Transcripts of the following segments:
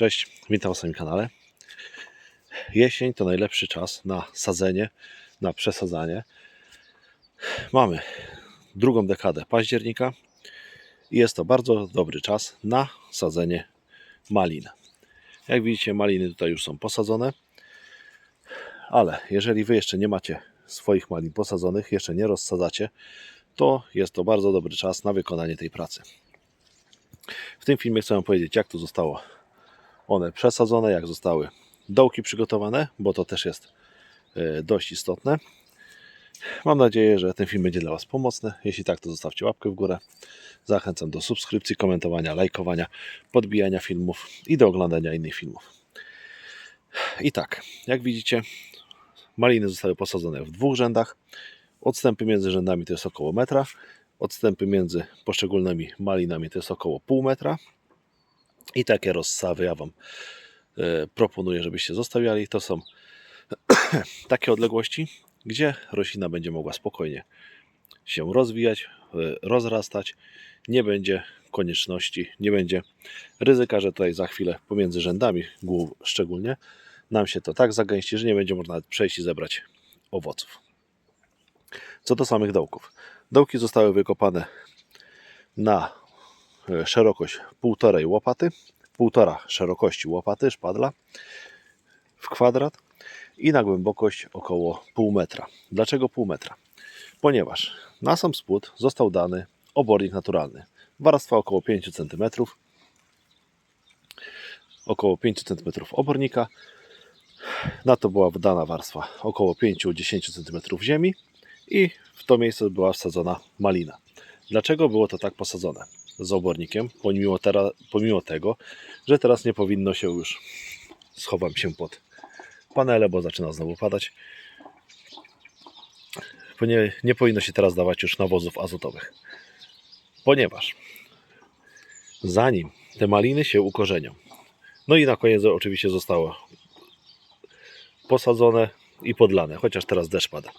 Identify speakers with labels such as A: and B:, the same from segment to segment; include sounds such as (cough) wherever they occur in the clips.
A: Cześć, witam w swoim kanale. Jesień to najlepszy czas na sadzenie, na przesadzanie. Mamy drugą dekadę października i jest to bardzo dobry czas na sadzenie malin. Jak widzicie, maliny tutaj już są posadzone, ale jeżeli Wy jeszcze nie macie swoich malin posadzonych, jeszcze nie rozsadzacie, to jest to bardzo dobry czas na wykonanie tej pracy. W tym filmie chcę Wam powiedzieć, jak to zostało one przesadzone, jak zostały dołki przygotowane, bo to też jest e, dość istotne. Mam nadzieję, że ten film będzie dla Was pomocny. Jeśli tak, to zostawcie łapkę w górę. Zachęcam do subskrypcji, komentowania, lajkowania, podbijania filmów i do oglądania innych filmów. I tak, jak widzicie, maliny zostały posadzone w dwóch rzędach. Odstępy między rzędami to jest około metra. Odstępy między poszczególnymi malinami to jest około pół metra. I takie rozsawy ja Wam e, proponuję, żebyście zostawiali. To są (clears throat) takie odległości, gdzie roślina będzie mogła spokojnie się rozwijać, e, rozrastać. Nie będzie konieczności, nie będzie ryzyka, że tutaj za chwilę pomiędzy rzędami głów szczególnie nam się to tak zagęści, że nie będzie można przejść i zebrać owoców. Co do samych dołków. Dołki zostały wykopane na szerokość półtorej łopaty, półtora szerokości łopaty, szpadla w kwadrat i na głębokość około pół metra. Dlaczego pół metra? Ponieważ na sam spód został dany obornik naturalny. Warstwa około 5 cm. Około 5 cm obornika. Na to była dana warstwa około 5-10 cm ziemi i w to miejsce była wsadzona malina. Dlaczego było to tak posadzone? Z obornikiem, pomimo, teraz, pomimo tego, że teraz nie powinno się już, schowam się pod panele, bo zaczyna znowu padać, nie, nie powinno się teraz dawać już nawozów azotowych, ponieważ zanim te maliny się ukorzenią, no i na koniec oczywiście zostało posadzone i podlane, chociaż teraz deszcz pada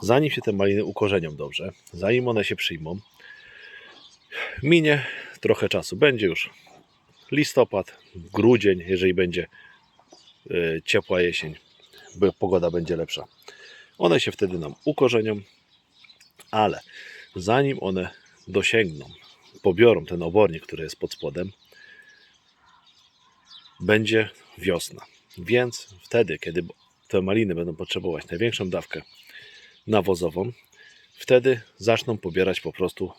A: zanim się te maliny ukorzenią dobrze, zanim one się przyjmą, minie trochę czasu. Będzie już listopad, grudzień, jeżeli będzie y, ciepła jesień, bo pogoda będzie lepsza. One się wtedy nam ukorzenią, ale zanim one dosięgną, pobiorą ten obornik, który jest pod spodem, będzie wiosna. Więc wtedy, kiedy te maliny będą potrzebować największą dawkę nawozową, wtedy zaczną pobierać po prostu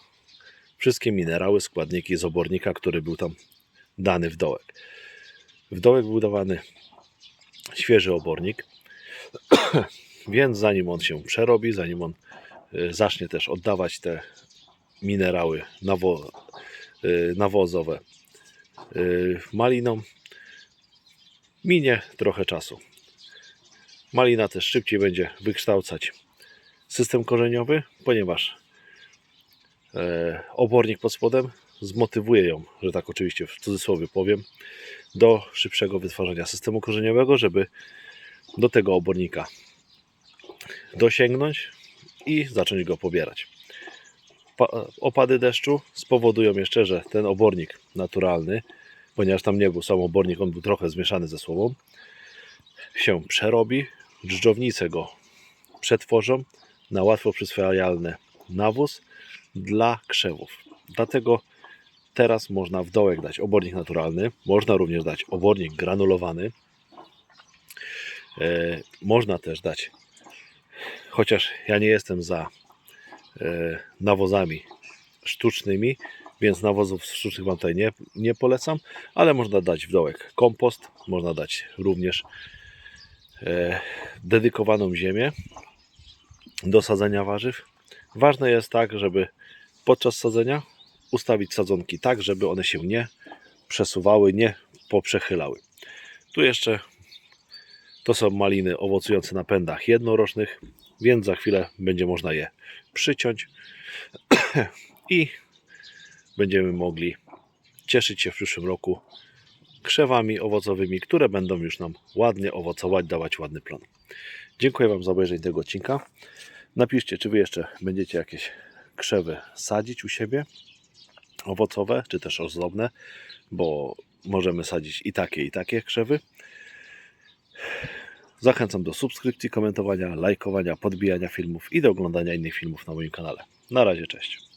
A: wszystkie minerały, składniki z obornika, który był tam dany w dołek. W dołek był dawany świeży obornik, (clears throat) więc zanim on się przerobi, zanim on y, zacznie też oddawać te minerały nawo, y, nawozowe y, malinom, minie trochę czasu. Malina też szybciej będzie wykształcać system korzeniowy, ponieważ e, obornik pod spodem zmotywuje ją, że tak oczywiście w cudzysłowie powiem, do szybszego wytwarzania systemu korzeniowego, żeby do tego obornika dosięgnąć i zacząć go pobierać. Pa, opady deszczu spowodują jeszcze, że ten obornik naturalny, ponieważ tam nie był sam obornik, on był trochę zmieszany ze słomą, się przerobi, dżdżownice go przetworzą na łatwo przyswajalny nawóz dla krzewów. Dlatego teraz można w dołek dać obornik naturalny, można również dać obornik granulowany. E, można też dać, chociaż ja nie jestem za e, nawozami sztucznymi, więc nawozów sztucznych Wam tutaj nie, nie polecam, ale można dać w dołek kompost, można dać również e, dedykowaną ziemię do sadzenia warzyw. Ważne jest tak, żeby podczas sadzenia ustawić sadzonki tak, żeby one się nie przesuwały, nie poprzechylały. Tu jeszcze to są maliny owocujące na pędach jednorocznych, więc za chwilę będzie można je przyciąć (clears throat) i będziemy mogli cieszyć się w przyszłym roku krzewami owocowymi, które będą już nam ładnie owocować, dawać ładny plon. Dziękuję Wam za obejrzenie tego odcinka. Napiszcie, czy Wy jeszcze będziecie jakieś krzewy sadzić u siebie, owocowe, czy też ozdobne, bo możemy sadzić i takie, i takie krzewy. Zachęcam do subskrypcji, komentowania, lajkowania, podbijania filmów i do oglądania innych filmów na moim kanale. Na razie, cześć.